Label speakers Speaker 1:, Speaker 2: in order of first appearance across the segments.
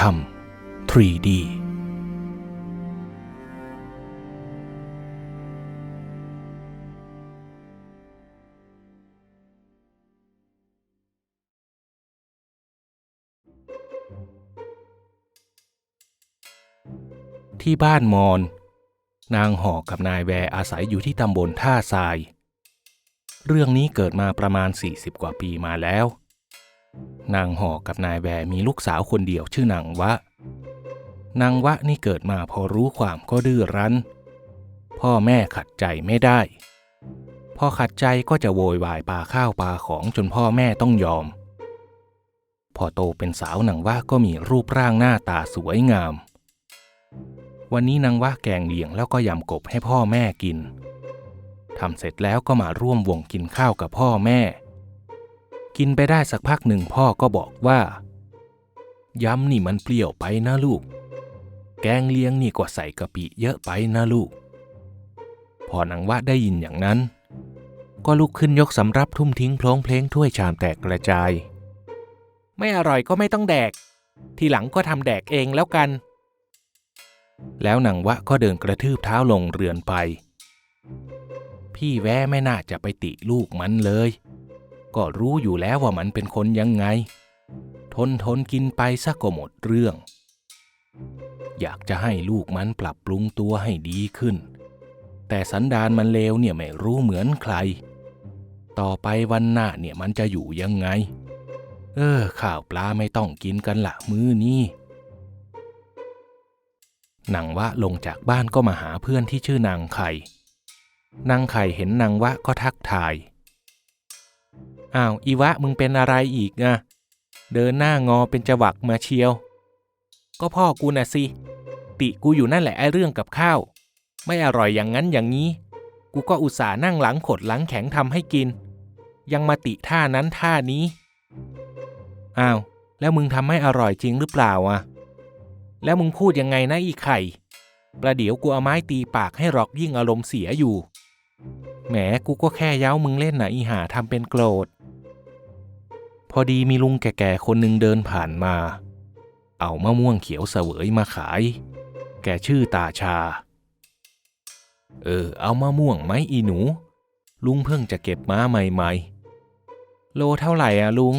Speaker 1: ถ้ำ 3D ที่บ้านมอน นางหอกกับนายแวร์อาศัยอยู่ที่ตำบลท่าทราย เรื่องนี้เกิดมาประมาณ 40 กว่าปีมาแล้ว นางหอกกับนายแวร์มีลูกสาวคนเดียวชื่อนางวะ นางวะนี่เกิดมาพอรู้ความก็ดื้อรั้น พ่อแม่ขัดใจไม่ได้ พอขัดใจก็จะโวยวายปาข้าวปาของจนพ่อแม่ต้องยอม พอโตเป็นสาวนางวะก็มีรูปร่างหน้าตาสวยงาม วันนี้นางว่าแกงเลียงแล้วก็ยำกบให้พ่อแม่กินทำเสร็จแล้วก็มาร่วมวงกินข้าวกับพ่อแม่ กินไปได้สักพักหนึ่งพ่อก็บอกว่า ยำนี่มันเปรี้ยวไปนะลูก แกงเลียงนี่ก็ใส่กะปิเยอะไปนะลูก พอนางว่าได้ยินอย่างนั้น ก็ลุกขึ้นยกสำรับทุ่มทิ้งโพลงเพลงถ้วยชามแตกกระจาย ไม่อร่อยก็ไม่ต้องแดก ทีหลังก็ทำแดกเองแล้วกัน แล้วนางวะก็เดินกระทืบเท้าลงเรือนไป พี่แว่ไม่น่าจะไปติลูกมันเลย ก็รู้อยู่แล้วว่ามันเป็นคนยังไง ทนทนกินไปซะก็หมดเรื่อง อยากจะให้ลูกมันปรับปรุงตัวให้ดีขึ้น แต่สันดานมันเลวเนี่ยไม่รู้เหมือนใคร ต่อไปวันหน้าเนี่ยมันจะอยู่ยังไง เออข้าวปลาไม่ต้องกินกันละมื้อนี้นางวะลงจากบ้านก็มาหาเพื่อนที่ชื่อนางไข่นางไข่เห็นนางวะก็ทักทาย อ้าวอีวะมึงเป็นอะไรอีกอะเดินหน้างอเป็นจวักมาเชียว ก็พ่อกูน่ะสิ ติกูอยู่นั่นแหละไอ้เรื่องกับข้าว ไม่อร่อยอย่างนั้นอย่างนี้ กูก็อุตส่าห์นั่งหลังขดหลังแข็งทำให้กิน ยังมาติท่านั้นท่านี้ อ้าว แล้วมึงทำให้อร่อยจริงหรือเปล่าอะ แล้วมึงพูดยังไงนะอีไข่ ประเดี๋ยวกูเอาไม้ตีปากให้หรอกยิ่งอารมณ์เสียอยู่ แหมกูก็แค่เย้ามึงเล่นนะอีหาทำเป็นโกรธ อดีมีลุงแก่ๆคนหนึ่งเดินผ่านมา เอามะม่วงเขียวเสวยมาขาย แกชื่อตาชา เออ เอามะม่วงไหมอีหนู ลุงเพิ่งจะเก็บมาใหม่ๆ โลเท่าไหร่อะลุง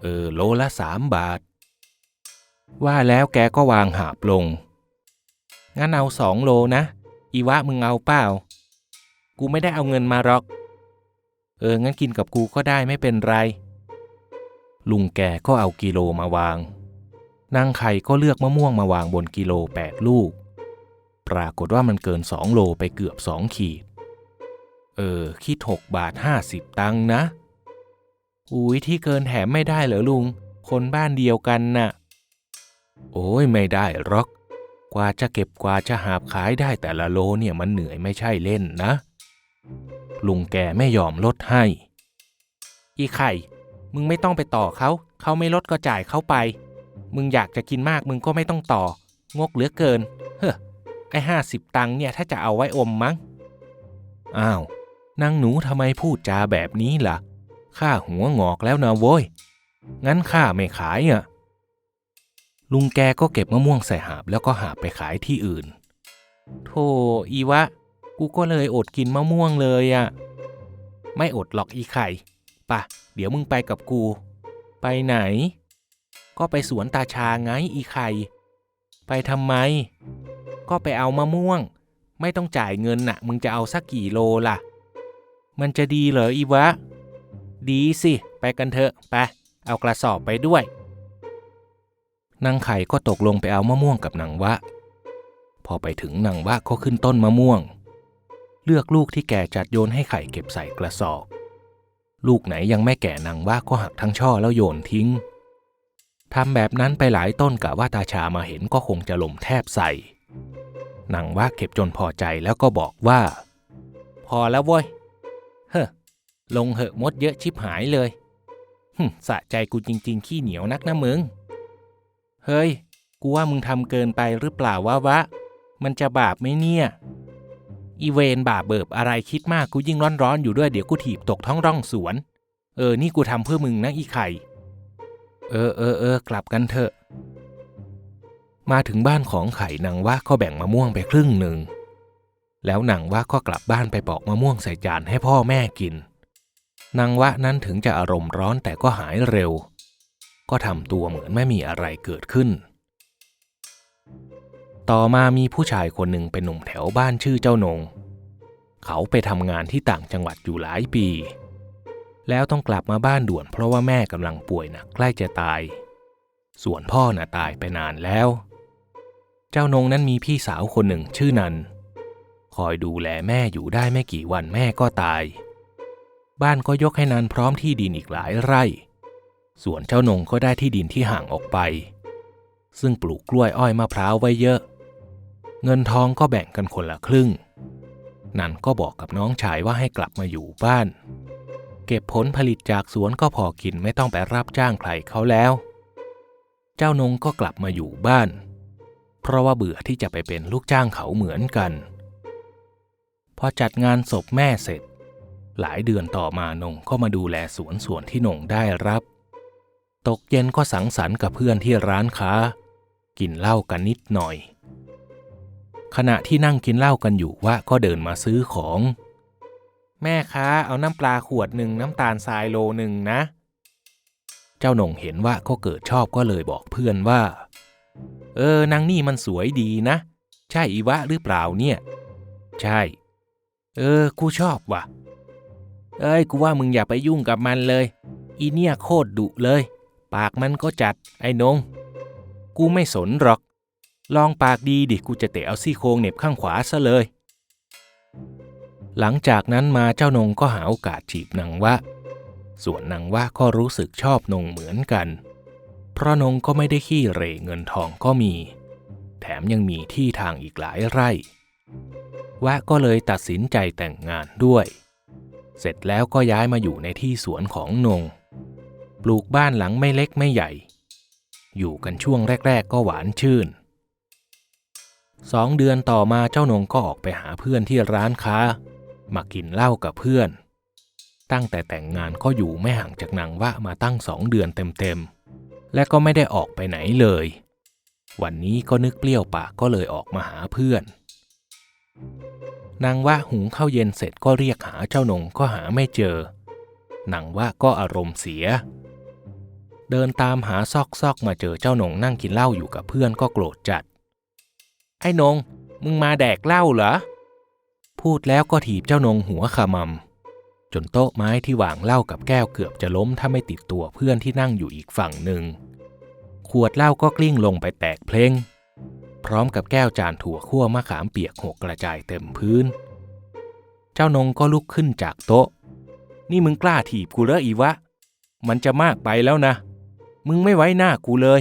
Speaker 1: เออ โลละสามบาท ว่าแล้วแกก็วางหาบลง งั้นเอาสองโลนะ อีวะมึงเอาเปล่า กูไม่ได้เอาเงินมาหรอก เออ งั้นกินกับกูก็ได้ไม่เป็นไร ลุงแกก็เอากิโลมาวาง นางไข่ก็เลือกมะม่วงมาวางบนกิโลแปดลูก ปรากฏว่ามันเกินสองโลไปเกือบสองขีด เออ คิดหกบาทห้าสิบตังนะ อุ้ยที่เกินแถมไม่ได้เหรอลุง คนบ้านเดียวกันน่ะ โอ้ยไม่ได้หรอก กว่าจะเก็บกว่าจะหาบขายได้แต่ละโลเนี่ยมันเหนื่อยไม่ใช่เล่นนะ ลุงแกไม่ยอมลดให้ อีไข่ มึงไม่ต้องไปต่อเขาเขาไม่ลดก็จ่ายเขาไป มึงอยากจะกินมากมึงก็ไม่ต้องต่อ งกเหลือเกิน เฮ้อไอ้ห้าสิบตังค์เนี่ยถ้าจะเอาไว้อมมั้งอ้าวนางหนูทำไมพูดจาแบบนี้ล่ะข้าหัวงอกแล้วนะโว้ย งั้นข้าไม่ขายอะ ลุงแกก็เก็บมะม่วงใส่หาบแล้วก็หาบไปขายที่อื่น โธ่อีวะ กูก็เลยอดกินมะม่วงเลยอะ ไม่อดหรอกอีไข่ ปะเดี๋ยวมึงไปกับกู ไปไหน ก็ไปสวนตาชาไงอีไข่ ไปทำไม ก็ไปเอามะม่วง ไม่ต้องจ่ายเงินน่ะ มึงจะเอาสักกี่โลล่ะ มันจะดีเหรออีวะ ดีสิ ไปกันเถอะ ไป เอากระสอบไปด้วย นางไข่ก็ตกลงไปเอามะม่วงกับนางวะ พอไปถึงนางวะก็ขึ้นต้นมะม่วง เลือกลูกที่แก่จัดโยนให้ไข่เก็บใส่กระสอบ ลูกไหนยังไม่แก่นางวะก็หักทั้งช่อแล้วโยนทิ้งทำแบบนั้นไปหลายต้นกะว่าตาชามาเห็นก็คงจะลมแทบใส่นางว่าเก็บจนพอใจแล้วก็บอกว่า พอแล้วเว้ย เฮ้อลงเหอะมดเยอะชิบหายเลยหึสะใจกูจริง ๆ ขี้เหนียวนักนะมึง เฮ้ย กูว่ามึงทำเกินไปหรือเปล่าวะวะ มันจะบาปไหมเนี่ย อีเวนบ่าเบิบอะไรคิดมากกูยิ่งร้อนๆอยู่ด้วยเดี๋ยวกูถีบตกท้องร่องสวน เออ นี่กูทำเพื่อมึงนะอีไข่ เออเออเออกลับกันเถอะ มาถึงบ้านของไข่นางว่าก็แบ่งมะม่วงไปครึ่งหนึ่ง แล้วนางว่าก็กลับบ้านไปปอกมะม่วงใส่จานให้พ่อแม่กิน นางวะนั้นถึงจะอารมณ์ร้อนแต่ก็หายเร็ว ก็ทำตัวเหมือนไม่มีอะไรเกิดขึ้น ต่อมามีผู้ชายคนหนึ่งเป็นหนุ่มแถวบ้านชื่อเจ้านง เขาไปทำงานที่ต่างจังหวัดอยู่หลายปี แล้วต้องกลับมาบ้านด่วนเพราะว่าแม่กำลังป่วยหนักใกล้จะตาย ส่วนพ่อน่ะตายไปนานแล้ว เจ้านงนั้นมีพี่สาวคนหนึ่งชื่อนัน คอยดูแลแม่อยู่ได้ไม่กี่วันแม่ก็ตาย บ้านก็ยกให้นันพร้อมที่ดินอีกหลายไร่ ส่วนเจ้านงก็ได้ที่ดินที่ห่างออกไป ซึ่งปลูกกล้วยอ้อยมะพร้าวไว้เยอะ เงินทองก็แบ่งกันคนละครึ่ง นันก็บอกกับน้องชายว่าให้กลับมาอยู่บ้าน เก็บผลผลิตจากสวนก็พอกินไม่ต้องไปรับจ้างใครเขาแล้ว เจ้านงก็กลับมาอยู่บ้าน เพราะว่าเบื่อที่จะไปเป็นลูกจ้างเขาเหมือนกัน พอจัดงานศพแม่เสร็จ หลายเดือนต่อมานงก็มาดูแลสวนส่วนที่นงได้รับ ตกเย็นก็สังสรรค์กับเพื่อนที่ร้านค้า กินเหล้ากันนิดหน่อย ขณะที่นั่งกินเหล้ากันอยู่ว่าก็เดินมาซื้อของ แม่ค้าเอาน้ำปลาขวดหนึ่งน้ำตาลทรายโลหนึ่งนะ เจ้าหนงเห็นว่าก็เกิดชอบก็เลยบอกเพื่อนว่า เออนางนี่มันสวยดีนะ ใช่อีวะหรือเปล่าเนี่ย ใช่ เออ กูชอบว่ะ เอ้ยกูว่ามึงอย่าไปยุ่งกับมันเลย อีเนี่ยโคตรดุเลย ปากมันก็จัดไอ้นง กูไม่สนหรอก ลองปากดีดิกูจะเตะเอาซี่โครงเหน็บข้างขวาซะเลย หลังจากนั้นมาเจ้านงก็หาโอกาสจีบนางวะ ส่วนนางวะก็รู้สึกชอบนงเหมือนกัน เพราะนงก็ไม่ได้ขี้เร่เงินทองก็มี แถมยังมีที่ทางอีกหลายไร่ วะก็เลยตัดสินใจแต่งงานด้วย เสร็จแล้วก็ย้ายมาอยู่ในที่สวนของนง ปลูกบ้านหลังไม่เล็กไม่ใหญ่ อยู่กันช่วงแรก ๆ ก็หวานชื่น สองเดือนต่อมาเจ้านงก็ออกไปหาเพื่อนที่ร้านค้า มากินเหล้ากับเพื่อน ตั้งแต่แต่งงานก็อยู่ไม่ห่างจากนางวะมาตั้งสองเดือนเต็มๆ และก็ไม่ได้ออกไปไหนเลย วันนี้ก็นึกเปรี้ยวปากก็เลยออกมาหาเพื่อน นางวะหุงข้าวเย็นเสร็จก็เรียกหาเจ้านงก็หาไม่เจอนางวะก็อารมณ์เสีย เดินตามหาซอกซอกมาเจอเจ้านงนั่งกินเหล้าอยู่กับเพื่อนก็โกรธจัด ไอ้นง มึงมาแดกเหล้าเหรอ พูดแล้วก็ถีบเจ้านงหัวขมำจนโต๊ะไม้ที่วางเหล้ากับแก้วเกือบจะล้มถ้าไม่ติดตัวเพื่อนที่นั่งอยู่อีกฝั่งหนึ่ง ขวดเหล้าก็กลิ้งลงไปแตกเพลง พร้อมกับแก้วจานถั่วคั่วมะขามเปียกหกกระจายเต็มพื้น เจ้านงก็ลุกขึ้นจากโต๊ะ นี่มึงกล้าถีบกูเหรออีวะ มันจะมากไปแล้วนะ มึงไม่ไว้หน้ากูเลย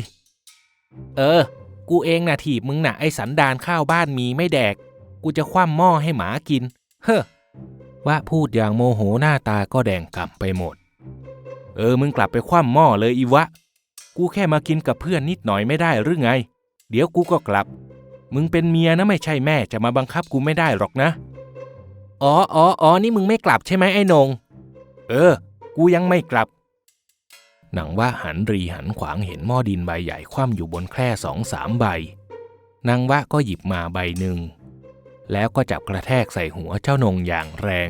Speaker 1: เออ กูเองนะถีบมึงนะไอสันดานข้าวบ้านมีไม่แดก กูจะคว่ำหม้อให้หมากิน เฮ้อว่าพูดอย่างโมโหหน้าตาก็แดงก่ำไปหมด เออมึงกลับไปคว่ำหม้อเลยอีวะ กูแค่มากินกับเพื่อนนิดหน่อยไม่ได้หรือไง เดี๋ยวกูก็กลับ มึงเป็นเมียนะไม่ใช่แม่จะมาบังคับกูไม่ได้หรอกนะอ๋ออ๋ออ๋อนี่มึงไม่กลับใช่ไหมไอ้นง เออ กูยังไม่กลับ หนังว่าหันรีหันขวางเห็นหม้อดินใบใหญ่คว่ำอยู่บนแคร่สองสามใบ นางวะก็หยิบมาใบหนึ่ง แล้วก็จับกระแทกใส่หัวเจ้านงอย่างแรง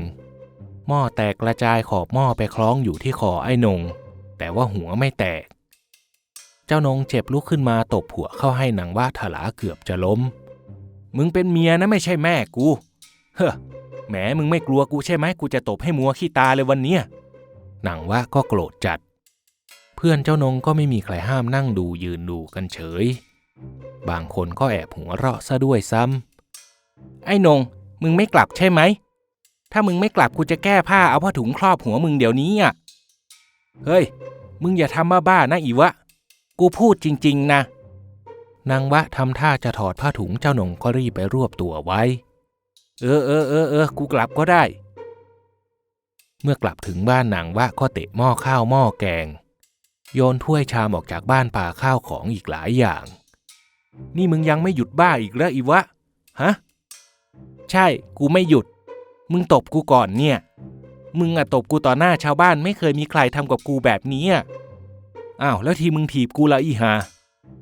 Speaker 1: หม้อแตกกระจายขอบหม้อไปคล้องอยู่ที่คอไอ้นง แต่ว่าหัวไม่แตก เจ้านงเจ็บลุกขึ้นมาตบหัวเข้าให้นางว่าถลาเกือบจะล้ม มึงเป็นเมียนะไม่ใช่แม่กู เฮ้อแหมมึงไม่กลัวกูใช่ไหมกูจะตบให้มัวขี้ตาเลยวันเนี้ยนางว่าก็โกรธจัด เพื่อนเจ้านงก็ไม่มีใครห้ามนั่งดูยืนดูกันเฉย บางคนก็แอบหัวเราะซะด้วยซ้ำไอ้นง มึงไม่กลับใช่ไหม ถ้ามึงไม่กลับกูจะแก้ผ้าเอาผ้าถุงครอบหัวมึงเดี๋ยวนี้อะ เฮ้ย มึงอย่าทำบ้าๆนะอีวะ กูพูดจริง ๆ นะ นางวะทำท่าจะถอดผ้าถุงเจ้าหนงก็รีบไปรวบตัวไว้ เออเออเออเออกูกลับก็ได้ เมื่อกลับถึงบ้านนางวะก็เตะหม้อข้าวหม้อแกง โยนถ้วยชามออกจากบ้านป่าข้าวของอีกหลายอย่าง นี่มึงยังไม่หยุดบ้าอีกแล้วอีวะ ฮะ ใช่ กูไม่หยุด มึงตบกูก่อนเนี่ย มึงอะตบกูต่อหน้าชาวบ้านไม่เคยมีใครทำกับกูแบบนี้อะอ้าวแล้วทีมึงถีบกูละอีหา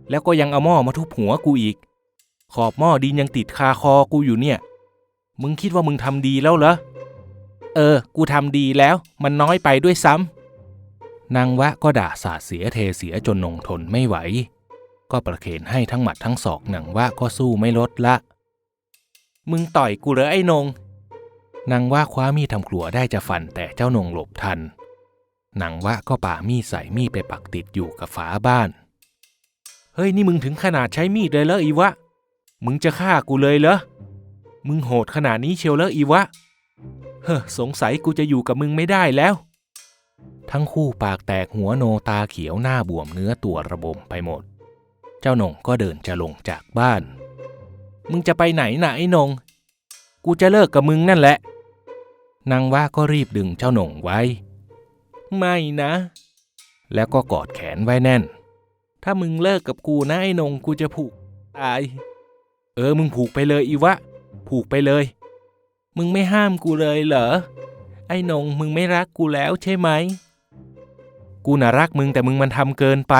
Speaker 1: แล้วก็ยังเอาหม้อมาทุบหัวกูอีก ขอบหม้อดินยังติดคาคอกูอยู่เนี่ย มึงคิดว่ามึงทำดีแล้วเหรอ เออ กูทำดีแล้ว มันน้อยไปด้วยซ้ำ นางวะก็ด่าสาเสียเทเสียจนนงทนไม่ไหว ก็ประเคนให้ทั้งหมัดทั้งศอกนางวะก็สู้ไม่ลดละ มึงต่อยกูเหรอไอ้นง นางว่าคว้ามีดทำครัวได้จะฟันแต่เจ้านงหลบทัน นางว่าก็ป่ามีดใส่มีดไปปักติดอยู่กับฝาบ้าน เฮ้ยนี่มึงถึงขนาดใช้มีดเลยเหรออีวะ มึงจะฆ่ากูเลยเหรอ มึงโหดขนาดนี้เชียวเหรออีวะ เฮ้อสงสัยกูจะอยู่กับมึงไม่ได้แล้ว ทั้งคู่ปากแตกหัวโนตาเขียวหน้าบวมเนื้อตัวระบมไปหมด เจ้าหนงก็เดินจะลงจากบ้าน มึงจะไปไหนนะไอ้นง กูจะเลิกกับมึงนั่นแหละ นางว่าก็รีบดึงเจ้าหนงไว้ ไม่นะ แล้วก็กอดแขนไว้แน่น ถ้ามึงเลิกกับกูนะไอ้นงกูจะผูกตาย เออมึงผูกไปเลยอีวะ ผูกไปเลย มึงไม่ห้ามกูเลยเหรอไอ้นงมึงไม่รักกูแล้วใช่ไหม กูน่ะรักมึงแต่มึงมันทำเกินไป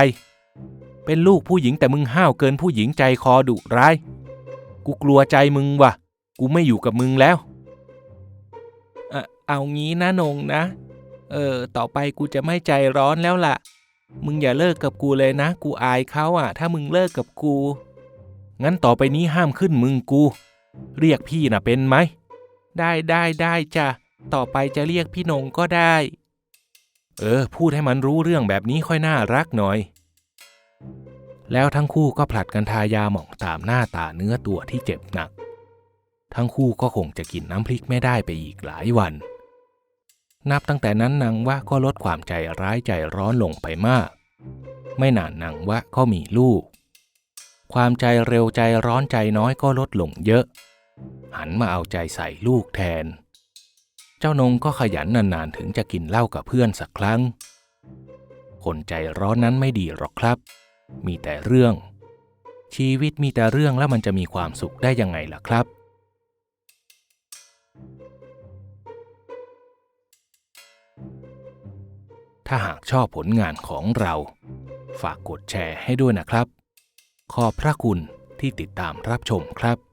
Speaker 1: เป็นลูกผู้หญิงแต่มึงห้าวเกินผู้หญิงใจคอดุร้าย กูกลัวใจมึงว่ะ กูไม่อยู่กับมึงแล้วเออเอางี้นะนงนะ เออ ต่อไปกูจะไม่ใจร้อนแล้วล่ะ มึงอย่าเลิกกับกูเลยนะ กูอายเขาอะ ถ้ามึงเลิกกับกู งั้นต่อไปนี้ห้ามขึ้นมึงกู เรียกพี่น่ะเป็นไหม ได้ได้ได้จ้ะ ต่อไปจะเรียกพี่นงก็ได้ เออ พูดให้มันรู้เรื่องแบบนี้ค่อยน่ารักหน่อย แล้วทั้งคู่ก็ผลัดกันทายาหม่องตามหน้าตาเนื้อตัวที่เจ็บหนัก ทั้งคู่ก็คงจะกินน้ำพริกไม่ได้ไปอีกหลายวัน นับตั้งแต่นั้นนางวะก็ลดความใจร้ายใจร้อนลงไปมาก ไม่นานนางวะก็มีลูก ความใจเร็วใจร้อนใจน้อยก็ลดลงเยอะ หันมาเอาใจใส่ลูกแทน เจ้านงก็ขยันนานๆถึงจะกินเหล้ากับเพื่อนสักครั้ง คนใจร้อนนั้นไม่ดีหรอกครับ มีแต่เรื่อง ชีวิตมีแต่เรื่องแล้วมันจะมีความสุขได้ยังไงล่ะครับ ถ้าหากชอบผลงานของเรา ฝากกดแชร์ให้ด้วยนะครับ ขอบพระคุณที่ติดตามรับชมครับ